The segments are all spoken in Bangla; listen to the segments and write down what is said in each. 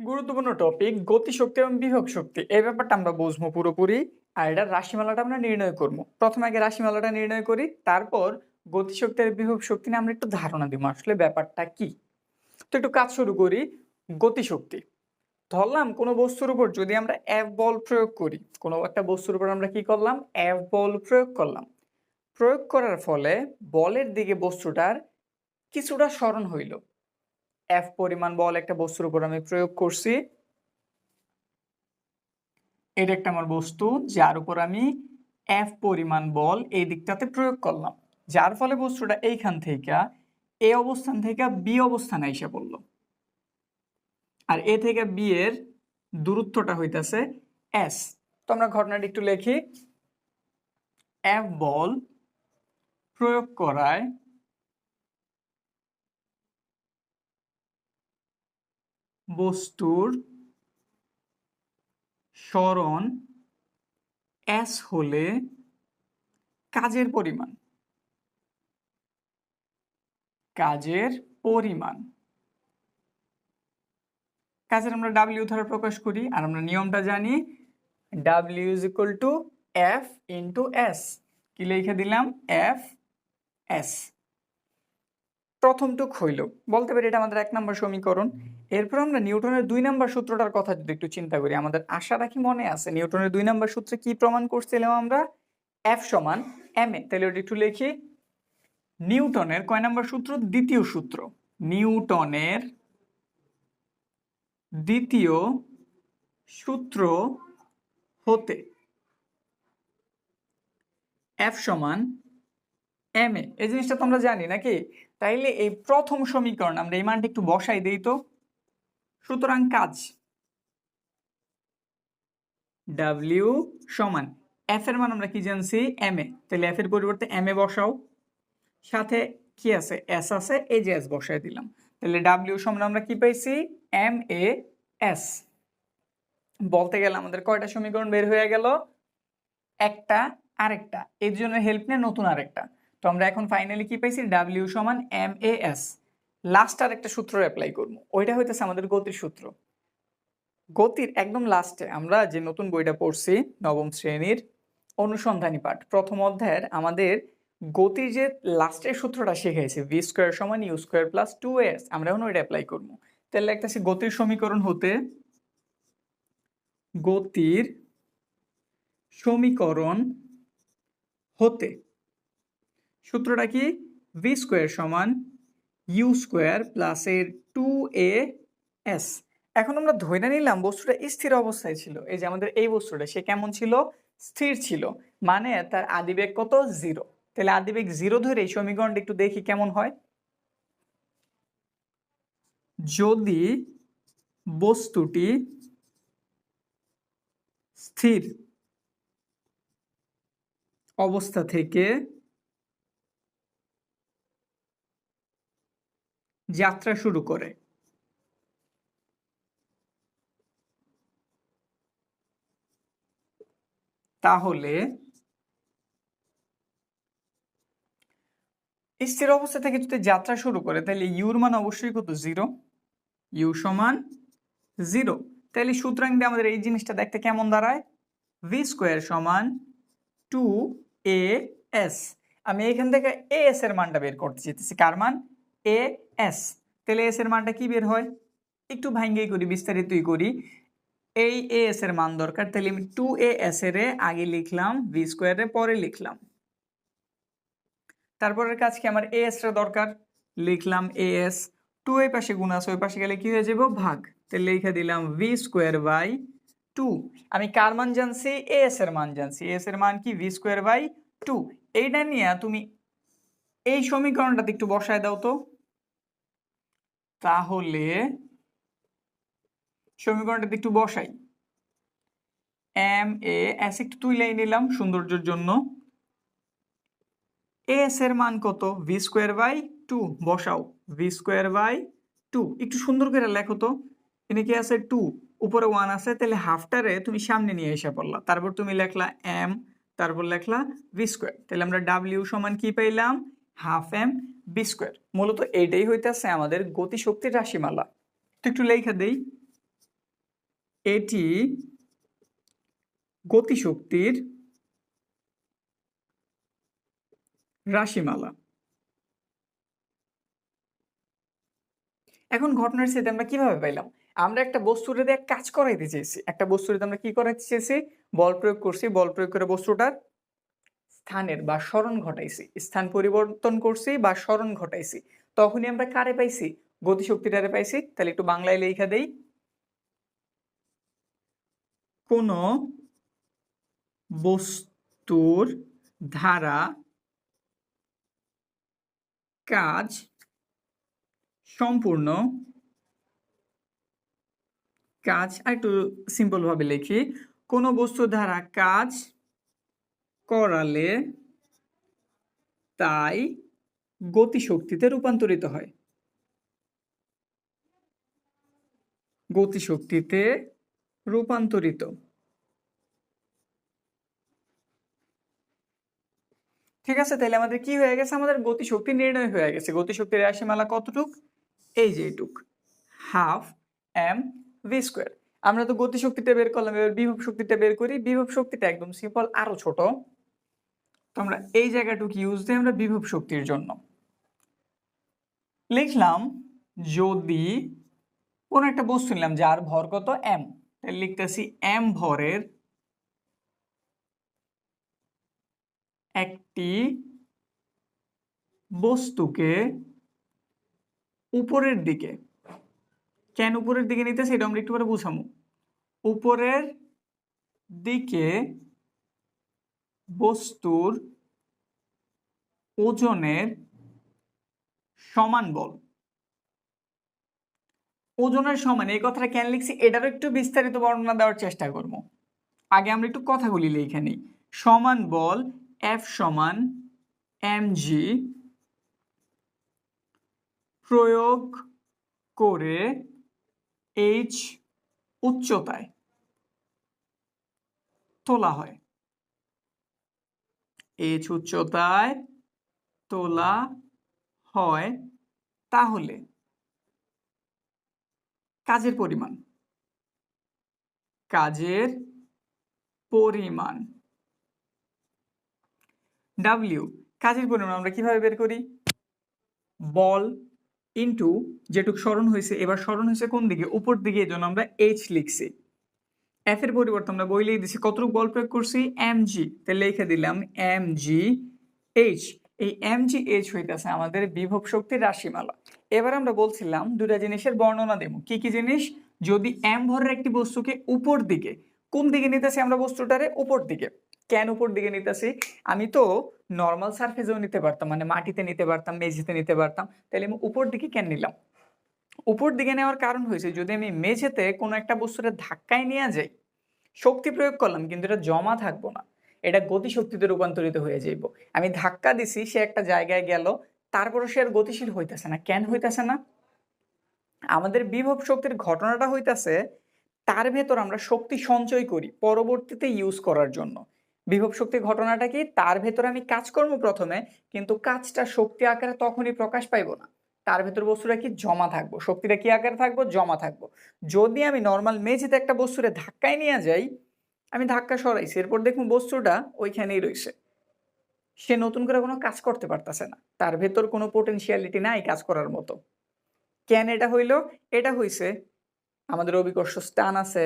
গুরুত্বপূর্ণ টপিক গতিশক্তি এবং বিভব শক্তি। এই ব্যাপারটা আমরা বুঝব পুরোপুরি, আর এটা রাশিমালাটা আমরা নির্ণয় করব। প্রথমে আগে রাশিমালাটা নির্ণয় করি, তারপর গতিশক্তি আর বিভব শক্তি নিয়ে আমরা একটু ধারণা দিব আসলে ব্যাপারটা কি। তো একটু কাজ শুরু করি, গতিশক্তি। ধরলাম কোনো বস্তুর উপর যদি আমরা এফ বল প্রয়োগ করি, কোনো একটা বস্তুর উপর আমরা কি করলাম? এফ বল প্রয়োগ করলাম। প্রয়োগ করার ফলে বলের দিকে বস্তুটার কিছুটা স্মরণ হইল। এফ পরিমাণ বল একটা বস্তুর উপর আমি প্রয়োগ করছি। এটা একটা আমার বস্তু, যার উপর আমি এফ পরিমাণ বল এই দিকটাতে প্রয়োগ করলাম। যার ফলে বস্তুটা এইখান থেকে, এ অবস্থান থেকে বি অবস্থানে এসে পড়ল। আর এ থেকে বি এর দূরত্বটা হইতাছে এস তো আমরা ঘটনাটি একটু লিখি। এফ বল প্রয়োগ করায় বস্তুর স্মরণ এস হলে কাজের পরিমাণ। কাজের পরিমাণ। কাজের আমরা ডাব্লিউ দ্বারা প্রকাশ করি আর আমরা নিয়মটা জানি W is equal to F into S কি লিখে দিলাম? এফ এস প্রথমটুক হইল। বলতে পারি এটা আমাদের এক নম্বর সমীকরণ। এরপর আমরা নিউটনের দুই নম্বর সূত্রটার কথা যদি একটু চিন্তা করি আমাদের আশাটা কি মনে আছে? নিউটনের দুই নম্বর সূত্রে কি প্রমাণ করছিলাম আমরা? এফ সমান এম এ তাহলে ওটা একটু লিখি। নিউটনের কয় নম্বর সূত্র? দ্বিতীয় সূত্র। নিউটনের দ্বিতীয় সূত্র হতে এফ সমান এম এ এই জিনিসটা তো আমরা জানি নাকি? তাইলে এই প্রথম সমীকরণ আমরা এই মানটা একটু বসাই দেই তো। সুতরাং কাজ। ডাব্লিউ সমান এফ এর মান আমরা কি জানছি? M A. তাহলে এফ এর পরিবর্তে এম এ বসাও। সাথে কি আছে? এস আছে, এই যে এস বসাই দিলাম। তাহলে ডাব্লিউ সমান আমরা কি পাইছি? এম এ এস বলতে গেলে আমাদের কয়টা সমীকরণ বের হয়ে গেল? একটা, আরেকটা। এর জন্য হেল্প নিয়ে নতুন আরেকটা। তো আমরা এখন ফাইনালি কি পাইছি? ডাব্লিউ সমান এম এ এস লাস্ট আর একটা সূত্র অ্যাপ্লাই করব। ওইটা হইতেছে আমাদের গতির সূত্র। গতির একদম লাস্টে আমরা যে নতুন বইটা পড়ছি, নবম শ্রেণির অনুসন্ধানী পাঠ, প্রথম অধ্যায়ের আমাদের গতির যে লাস্টের সূত্রটা শিখেছি ভি স্কোয়ার সমান U square plus two S আমরা এখন ওইটা অ্যাপ্লাই করব। তাহলে একটা গতির সমীকরণ হতে গতির সমীকরণ হতে সূত্রটা কি? ভি স্কোয়ার সমান ইউ স্কোয়ার প্লাস এর টু এ এস এখন আমরা ধরে নিলাম বস্তুটা স্থির অবস্থায় ছিল। এই যে আমাদের এই বস্তুটা, সে কেমন ছিল? স্থির ছিল। মানে তার আদিবেগ কত? জিরো তাহলে আদিবেগ জিরো ধরে এই সমীকরণটা একটু দেখি কেমন হয়। যদি বস্তুটি স্থির অবস্থা থেকে যাত্রা শুরু করে। তাহলে স্থির অবস্থা থেকে যদি যাত্রা শুরু করে, তাহলে ইউর মান অবশ্যই কত? জিরো। ইউ সমান জিরো। তাহলে সুতরাং দিয়ে আমাদের এই জিনিসটা দেখতে কেমন দাঁড়ায়? ভি স্কোয়ার সমান টু এ এস আমি এখান থেকে এ এস এর মানটা বের করতে চাইতেছি। কার মান? A S. তাহলে এস এর মানটা কি বের হয়? একটু ভাঙ্গেই করি, বিস্তারিতই করি। এই এ এস এর মান দরকার। তাহলে আমি টু এ এস এর আগে লিখলাম ভি স্কোয়ারে পরে লিখলাম। তারপরের কাজ কি? আমার এ এস এর দরকার। লিখলাম এ এস টু এই পাশে গুণ আছে, ওই পাশে গেলে কি হয়ে যাব? ভাগ। তাহলে লিখে দিলাম ভি স্কোয়ার বাই টু আমি কার মান জানছি? এ এস এর মান জানছি। এস এর মান কি? ভি স্কোয়ার বাই টু এইটা নিয়ে তুমি এই সমীকরণটাতে একটু বসায় দাও তো। তাহলে সমীকরণটাতে একটু বসাই। এম এ এস একটু তুইলাই নিলাম সৌন্দর্যের জন্য। এস এর মান কত? ভি স্কোয়ার বাই টু বসাও। ভি স্কোয়ার বাই টু একটু সুন্দর করে লেখো তো। এখানে কি আছে? টু উপরে ওয়ান আছে, তাহলে হাফটারে তুমি সামনে নিয়ে এসে পড়লা। তারপর তুমি লেখলা এম তারপর লেখলা ভি স্কোয়ার তাহলে আমরা ডাব্লিউ সমান কি পাইলাম? হাফ এম বি স্কোয়ার মূলত এইটাই হইতেছে আমাদের গতিশক্তির রাশিমালা। তো একটু লেখা দেই। এটি গতিশক্তির রাশিমালা। এখন ঘটনার সেটা আমরা কীভাবে পাইলাম? আমরা একটা বস্তুর দিয়ে কাজ করাইতে চেয়েছি একটা বস্তুর আমরা কি করাইতে চেয়েছি বল প্রয়োগ করছি। বল প্রয়োগ করে বস্তুটার স্থানের বা স্মরণ ঘটাইছি, স্থান পরিবর্তন করছি বা স্মরণ ঘটাইছি, তখনই আমরা কারে পাইছি? গতিশক্তিটারে পাইছি? তাহলে একটু বাংলায় লেখা দেই। কোন বস্তুর ধারা কাজ সম্পূর্ণ কাজ আর একটু সিম্পল ভাবে লিখি। কোনো বস্তু দ্বারা কাজ করালে তাই গতিশক্তিতে রূপান্তরিত হয়। গতিশক্তিতে রূপান্তরিত। ঠিক আছে, তাহলে আমাদের কি হয়ে গেছে? আমাদের গতিশক্তি নির্ণয় হয়ে গেছে। গতিশক্তির রাশিমালা কতটুক? এই যে এটুক। Half M V square. আমরা তো গতিশক্তিটা বের করলাম। এবার বিভব শক্তিটা বের করি। বিভব শক্তিটা একদম সিম্পল আরও ছোট। তো আমরা এই জায়গাটুকু ইউজ দিই আমরা বিভব শক্তির জন্য। লিখলাম যদি কোন একটা বস্তু নিলাম যার ভর কত এম তাহলে লিখতেছি এম ভরের একটি বস্তুকে উপরের দিকে। কেন উপরের দিকে নিতেছি? এটা আমরা একটু পরে বুঝামু উপরের দিকে বস্তুর ওজনের সমান বল। ওজনের সমান, এই কথাটা কেন লিখছি? এটারও একটু বিস্তারিত বর্ণনা দেওয়ার চেষ্টা করব। আগে আমরা একটু কথাগুলি লিখে নিই। সমান বল এফ সমান এম জি প্রয়োগ করে এইচ উচ্চতায় তোলা হয়। এইচ উচ্চতায় তোলা হয় তাহলে কাজের পরিমাণ। কাজের পরিমাণ। ডাব্লিউ কাজের পরিমাণ আমরা কীভাবে বের করি? বল ইন্টু যেটুক স্মরণ হয়েছে, এবার স্মরণ হয়েছে কোন দিকে? উপর দিকে, এই জন্য আমরা এইচ লিখছি। এফ এর পরিবর্তে আমরা বইলেই দিছি, কতটুকু বল প্রয়োগ করছি? এম জি তাহলে লিখে দিলাম এম জি এইচ এই এম জি এইচ হইতেছে আমাদের বিভব শক্তির রাশিমালা। এবার আমরা বলছিলাম দুটা জিনিসের বর্ণনা দেব। কি কি জিনিস? যদি এম ভরের একটি বস্তুকে উপর দিকে, কোন দিকে নিতেছি আমরা বস্তুটারে? উপর দিকে। কেন উপর দিকে নিতেছি? আমি তো নর্মাল সারফেসেও নিতে পারতাম মানে মাটিতে নিতে পারতাম, মেঝেতে নিতে পারতাম। তাহলে আমি উপর দিকে কেন নিলাম? উপর দিকে নেওয়ার কারণ হয়েছে, যদি আমি মেঝেতে কোনো একটা বস্তুরে ধাক্কায় নিয়ে যাই, শক্তি প্রয়োগ করলাম, কিন্তু এটা জমা থাকব না। এটা গতিশক্তিতে রূপান্তরিত হয়ে যাইব। আমি ধাক্কা দিছি, সে একটা জায়গায় গেল তারপরে সে আর গতিশীল হইতেছে না। কেন হইতেছে না? আমাদের বিভব শক্তির ঘটনাটা হইতেছে, তার ভেতর আমরা শক্তি সঞ্চয় করি পরবর্তীতে ইউজ করার জন্য। বিভব শক্তির ঘটনাটা কি? তার ভেতরে আমি কাজ করব প্রথমে, কিন্তু কাজটা শক্তি আকারে তখনই প্রকাশ পাইব না। তার ভেতর বস্তুটা কি? জমা থাকব। শক্তিটা কি আকারে থাকব? জমা থাকব। যদি আমি নর্মাল মেঝেতে একটা বস্তুরে ধাক্কায় নিয়ে যাই, আমি ধাক্কা সরাইছি। এরপর দেখুন বস্তুটা ওইখানেই রয়েছে। সে নতুন করে কোনো কাজ করতে পারতেছে না। তার ভেতর কোনো পোটেনশিয়ালিটি নাই কাজ করার মতো। কেন এটা হইল? এটা হইছে, আমাদের অভিকর্ষ স্থান আছে,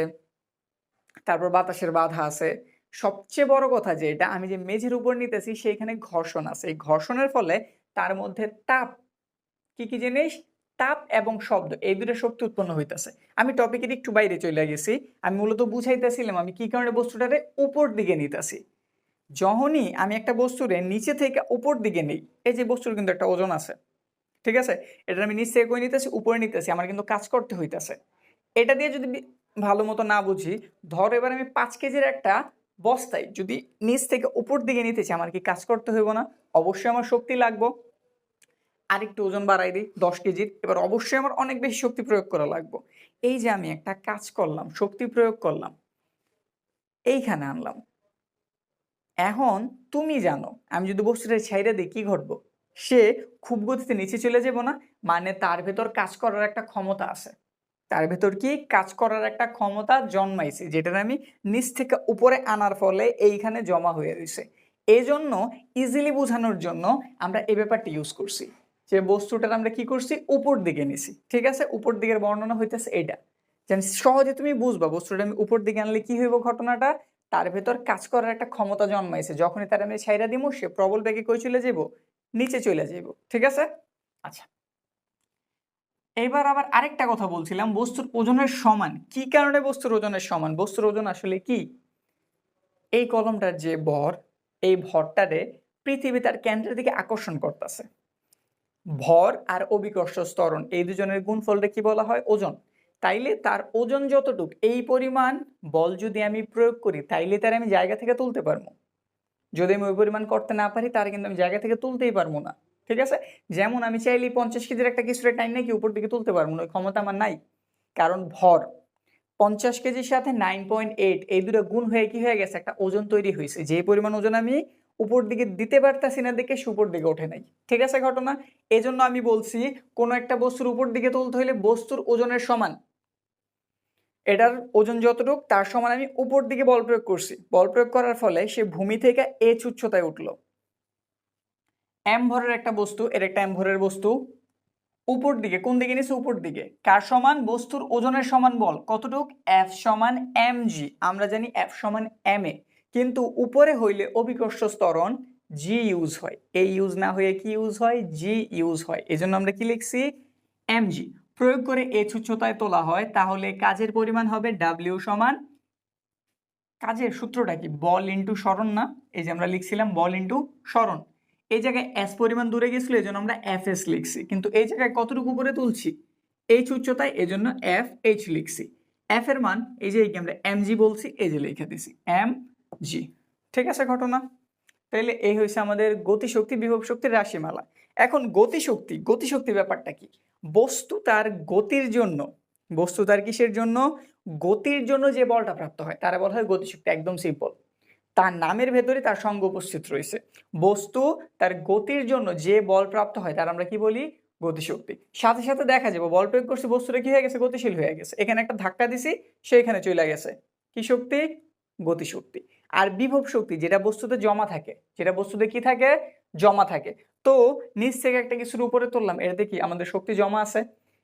তারপর বাতাসের বাধা আছে। সবচেয়ে বড় কথা যে এটা আমি যে মেঝের উপর নিতেছি সেইখানে ঘর্ষণ আছে। এই ঘর্ষণের ফলে তার মধ্যে তাপ কি কি জিনিস? তাপ এবং শব্দ, এই দুটো শক্তি উৎপন্ন হইতেছে। আমি টপিকের একটু বাইরে চলে গেছি। আমি মূলত বুঝাইতেছিলাম আমি কি কারণে বস্তুটারে উপর দিকে নিতেছি। যখনই আমি একটা বস্তুরে নিচে থেকে উপর দিকে নিই, এই যে বস্তুর কিন্তু একটা ওজন আছে, ঠিক আছে? এটা আমি নিচ থেকে কই নিতেছি? উপরে নিতেছি, আমার কিন্তু কাজ করতে হইতেছে। এটা দিয়ে যদি ভালো মতো না বুঝি, ধর এবার আমি পাঁচ কেজির একটা বস্তায় যদি নিচ থেকে উপর দিকে নিতেছি আমার কি কাজ করতে হইব না? অবশ্যই আমার শক্তি লাগবো। আরেকটু ওজন বাড়াই দিই, দশ কেজির। এবার অবশ্যই আমার অনেক বেশি শক্তি প্রয়োগ করা লাগবে। এই যে আমি একটা কাজ করলাম, শক্তি প্রয়োগ করলাম। এইখানে আনলাম। এখন তুমি জানো, আমি যদি বস্তুটা ছাইড়ে দিই, কি ঘটবো? সে খুব গতিতে নিচে চলে যাব না মানে তার ভেতর কাজ করার একটা ক্ষমতা আছে। তার ভেতর কি? কাজ করার একটা ক্ষমতা জন্মাইছে যেটা আমি নিচ থেকে উপরে আনার ফলে এইখানে জমা হয়ে রয়েছে এই জন্য ইজিলি বোঝানোর জন্য আমরা এই ব্যাপারটি ইউজ করছি। যে বস্তুটার আমরা কি করছি? উপর দিকে নিছি। ঠিক আছে? উপর দিকের বর্ণনা হইতেছে এটা। যেন সহজে তুমি বুঝবা বস্তুটা আমি উপর দিকে আনলে কি হইব ঘটনাটা? তার ভেতর কাজ করার একটা ক্ষমতা জন্মাইছে। যখনই তার আমি ছাইরা দিব সে প্রবল বেগে কই চলে যাব নিচে চলে যাব ঠিক আছে? আচ্ছা। এবার আবার আরেকটা কথা বলছিলাম, বস্তুর ওজনের সমান। কি কারণে বস্তুর ওজনের সমান? বস্তুর ওজন আসলে কি? এই কলমটার যে ভর, এই ভরটারে পৃথিবী তার কেন্দ্রের দিকে আকর্ষণ করতেছে। ভর আর অবিকর্ষ স্তরণ এই দুজনের গুণফলটা কি বলা হয়? ওজন। তাইলে তার ওজন যতটুক, এই পরিমাণ বল যদি আমি প্রয়োগ করি, তাইলে তার আমি জায়গা থেকে তুলতে পারব। যদি আমি ওই পরিমাণ করতে না পারি, তার কিন্তু আমি জায়গা থেকে তুলতেই পারব না। ঠিক আছে? যেমন আমি চাইলে পঞ্চাশ কেজির একটা কিছুটা টাইম নাকি উপর দিকে তুলতে পারব না, ওই ক্ষমতা আমার নাই। কারণ ভর। পঞ্চাশ কেজির সাথে নাইন পয়েন্ট এইট এই দুটো গুণ হয়ে কি হয়ে গেছে? একটা ওজন তৈরি হয়েছে। যে পরিমাণ ওজন আমি উপর দিকে দিতে পারতাছি না দেখে উপর দিকে ওঠে নাই। ঠিক আছে ঘটনা? এজন্য আমি বলছি, কোনো একটা বস্তুর উপর দিকে তুলতে হলে বস্তুর ওজনের সমান। এটার ওজন যতটুক, তার সমান আমি উপর দিকে বল প্রয়োগ করছি। বল প্রয়োগ করার ফলে সে ভূমি থেকে এইচ উচ্চতায় উঠল। এম ভরের একটা বস্তু, এর একটা এম ভরের বস্তু উপর দিকে, কোন দিকে নিচ্ছে উপর দিকে। কার সমান? বস্তুর ওজনের সমান বল। কতটুক? এফ সমান এম জি আমরা জানি এফ সমান এম এ। কিন্তু উপরে হইলে অভিকর্ষ স্তরণ জি ইউজ হয়। এই ইউজ না হয়ে কি ইউজ হয়? জি ইউজ হয়। এই জন্য আমরা কি লিখছি? এম জি প্রয়োগ করে এইচ উচ্চতায় তোলা হয়, তাহলে কাজের পরিমাণ হবে ডাব্লিউ সমান কাজের সূত্রটা কি? বল ইন্টু স্মরণ না? এই যে আমরা লিখছিলাম বল ইন্টু স্মরণ। এই জায়গায় এস পরিমাণ দূরে গেছিল এই জন্য আমরা এফ এস লিখছি। কিন্তু এই জায়গায় কতটুকু উপরে তুলছি? এইচ উচ্চতায় এই জন্য এফ এইচ লিখছি। এফ এর মান, এই যে আমরা এম জি বলছি, এই যে লিখে দিছি। M G. ঠিক আছে ঘটনা? তাইলে এই হয়েছে আমাদের গতিশক্তি, বিভব শক্তির রাশিমালা। এখন গতিশক্তি গতিশক্তি ব্যাপারটা কি? বস্তু তার গতির জন্য, বস্তু তার কিসের জন্য? গতির জন্য যে বলটা প্রাপ্ত হয়, তারা বলা হয় গতিশক্তি, একদম সিম্পল তার নামের ভেতরে তার সঙ্গ উপস্থিত রয়েছে। বস্তু তার গতির জন্য যে বল প্রাপ্ত হয়, তার আমরা কি বলি? গতিশক্তি। সাথে সাথে দেখা যাবে, বল প্রয়োগ করছে, বস্তুটা কি হয়ে গেছে? গতিশীল হয়ে গেছে। এখানে একটা ধাক্কা দিছি সে এখানে চলে গেছে। কি শক্তি? গতিশক্তি। আর বিভব শক্তি, যেটা বস্তুতে জমা থাকে। যেটা বস্তুতে কি থাকে? জমা থাকে। তো নিচ থেকে একটা কিছুর উপরে তুললাম, এটাতে কি আমাদের শক্তি জমা আছে?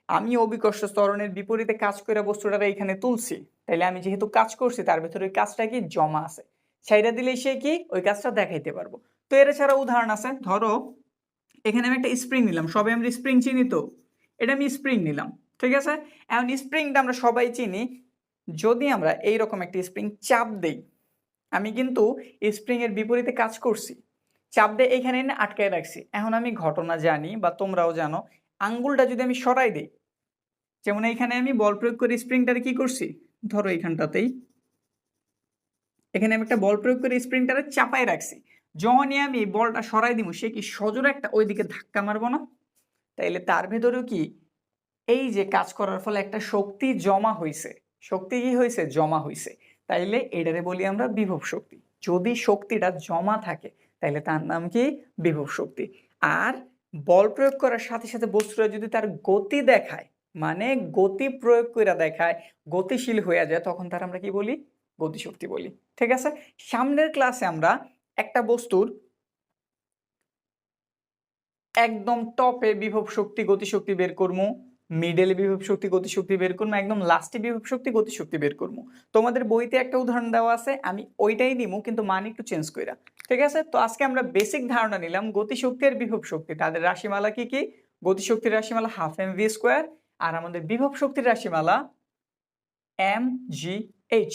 আমি অবিকর্ষ স্তরণের বিপরীতে কাজ করে বস্তুটা এখানে তুলছি। তাইলে আমি যেহেতু কাজ করছি, তার ভেতরে ওই কাজটা কি? জমা আছে। ছাইরা দিলে সে কি? ওই কাজটা দেখাইতে পারব। তো এর ছাড়া উদাহরণ আছে, ধরো এখানে আমি একটা স্প্রিং নিলাম, সবাই আমরা স্প্রিং চিনি তো? এটা আমি স্প্রিং নিলাম, ঠিক আছে? এখন স্প্রিংটা আমরা সবাই চিনি। যদি আমরা এই রকম একটা স্প্রিং চাপ দেই আমি কিন্তু স্প্রিং এর বিপরীতে কাজ করছি। চাপ দিয়ে এখানে এনে আটকায় রাখছি। এখন আমি ঘটনা জানি বা তোমরাও জানো। আঙ্গুলটা যদি আমি সরাই দিই, যেমন এইখানে আমি বল প্রয়োগ করে স্প্রিংটারে কি করছি? ধরো এইখানটাতেই এখানে আমি একটা বল প্রয়োগ করে স্প্রিংটারে চাপায় রাখছি। যখনই আমি বলটা সরাই দিব, সে কি সজোরে একটা ওইদিকে ধাক্কা মারবো না? তাইলে তার ভেতরেও কি? এই যে কাজ করার ফলে একটা শক্তি জমা হয়েছে শক্তি কি হয়েছে জমা হয়েছে তাইলে এটারে বলি আমরা বিভব শক্তি। যদি শক্তিটা জমা থাকে, তাইলে তার নাম কি? বিভব শক্তি। আর বল প্রয়োগ করার সাথে সাথে বস্তুটা যদি তার গতি দেখায় মানে গতি প্রয়োগ করে দেখায়, গতিশীল হয়ে যায়, তখন তার আমরা কি বলি? গতিশক্তি বলি। ঠিক আছে? সামনের ক্লাসে আমরা একটা বস্তুর একদম টপে বিভব শক্তি গতিশক্তি বের করব মিডলে বিভব শক্তি গতিশক্তি বের করব একদম লাস্টে বিভব শক্তি গতিশক্তি বের করব তোমাদের বইতে একটা উদাহরণ দেওয়া আছে, আমি ওইটাই দিব কিন্তু মান একটু চেঞ্জ কইরা। ঠিক আছে? তো আজকে আমরা বেসিক ধারণা নিলাম গতিশক্তি আর বিভব শক্তি। তাদের রাশিমালা কি কি? গতিশক্তির রাশিমালা হাফ এম ভি স্কোয়ার আর আমাদের বিভব শক্তির রাশিমালা এম জি এইচ